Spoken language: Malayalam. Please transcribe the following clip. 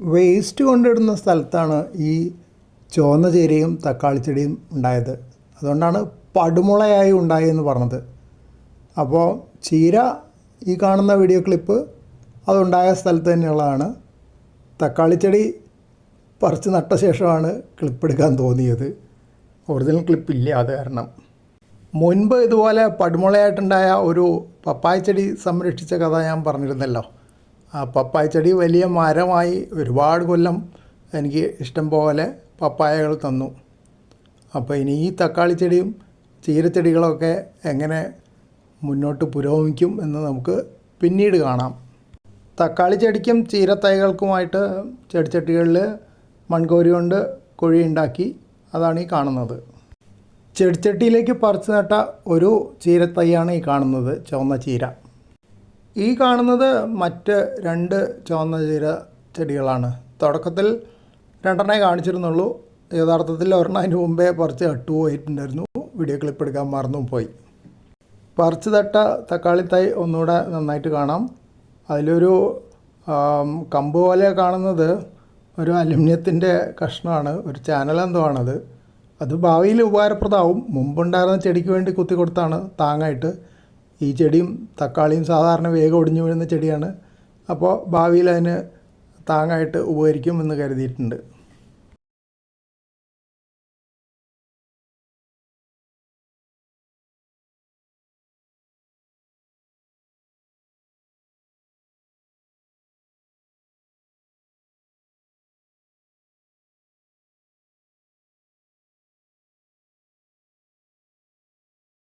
വേസ്റ്റ് കൊണ്ടിടുന്ന സ്ഥലത്താണ് ഈ ചുവന്ന ചീരയും തക്കാളി ചെടിയും ഉണ്ടായത്. അതുകൊണ്ടാണ് പടുമുളയായി ഉണ്ടായെന്ന് പറഞ്ഞത്. അപ്പോൾ ചീര ഈ കാണുന്ന വീഡിയോ ക്ലിപ്പ് അതുണ്ടായ സ്ഥലത്ത് തന്നെയുള്ളതാണ്. തക്കാളി ചെടി പറിച്ച് നട്ട ശേഷമാണ് ക്ലിപ്പ് എടുക്കാൻ തോന്നിയത്. ഒറിജിനൽ ക്ലിപ്പില്ല അത് കാരണം. മുൻപ് ഇതുപോലെ പടുമുളയായിട്ടുണ്ടായ ഒരു പപ്പായ ചെടി സംരക്ഷിച്ച കഥ ഞാൻ പറഞ്ഞിരുന്നല്ലോ. പപ്പായ ചെടി വലിയ മരമായി ഒരുപാട് കൊല്ലം എനിക്ക് ഇഷ്ടം പോലെ പപ്പായകൾ തന്നു. അപ്പോൾ ഇനി ഈ തക്കാളി ചെടിയും ചീരച്ചെടികളൊക്കെ എങ്ങനെ മുന്നോട്ട് പുരോഗമിക്കും എന്ന് നമുക്ക് പിന്നീട് കാണാം. തക്കാളി ചെടിക്കും ചീരത്തൈകൾക്കുമായിട്ട് ചെടിച്ചട്ടികളിൽ മൺകോരി കൊണ്ട് കുഴി ഉണ്ടാക്കി അതാണ് ഈ കാണുന്നത്. ചെടിച്ചട്ടിയിലേക്ക് പറിച്ചു നട്ട ഒരു ചീരത്തൈയാണ് ഈ കാണുന്നത് ചുവന്ന ചീര. ഈ കാണുന്നത് മറ്റ് രണ്ട് ചുവന്ന ചീര ചെടികളാണ്. തുടക്കത്തിൽ രണ്ടെണ്ണേ കാണിച്ചിരുന്നുള്ളൂ. യഥാർത്ഥത്തിൽ ഒരെണ്ണം അതിന് മുമ്പേ പറിച്ച് അട്ടുപോയിട്ടുണ്ടായിരുന്നു വീഡിയോ ക്ലിപ്പ് എടുക്കാൻ മറന്നും പോയി. പറിച്ച് തട്ട തക്കാളി തൈ ഒന്നുകൂടെ നന്നായിട്ട് കാണാം. അതിലൊരു കമ്പ് പോലെ കാണുന്നത് ഒരു അലുമിനിയത്തിന്റെ കഷ്ണമാണ്. ഒരു ചാനൽ എന്തോ ആണത്. അത് ഭാവിയിൽ ഉപകാരപ്രദമാവും. മുമ്പുണ്ടായിരുന്ന ചെടിക്ക് വേണ്ടി കുത്തി കൊടുത്താണ് താങ്ങായിട്ട്. ഈ ചെടിയും തക്കാളിയും സാധാരണ വേഗം ഒടിഞ്ഞു വീഴുന്ന ചെടിയാണ്. അപ്പോൾ ഭാവിയിൽ അതിന് താങ്ങായിട്ട് ഉപകരിക്കും എന്ന് കരുതിയിട്ടുണ്ട്.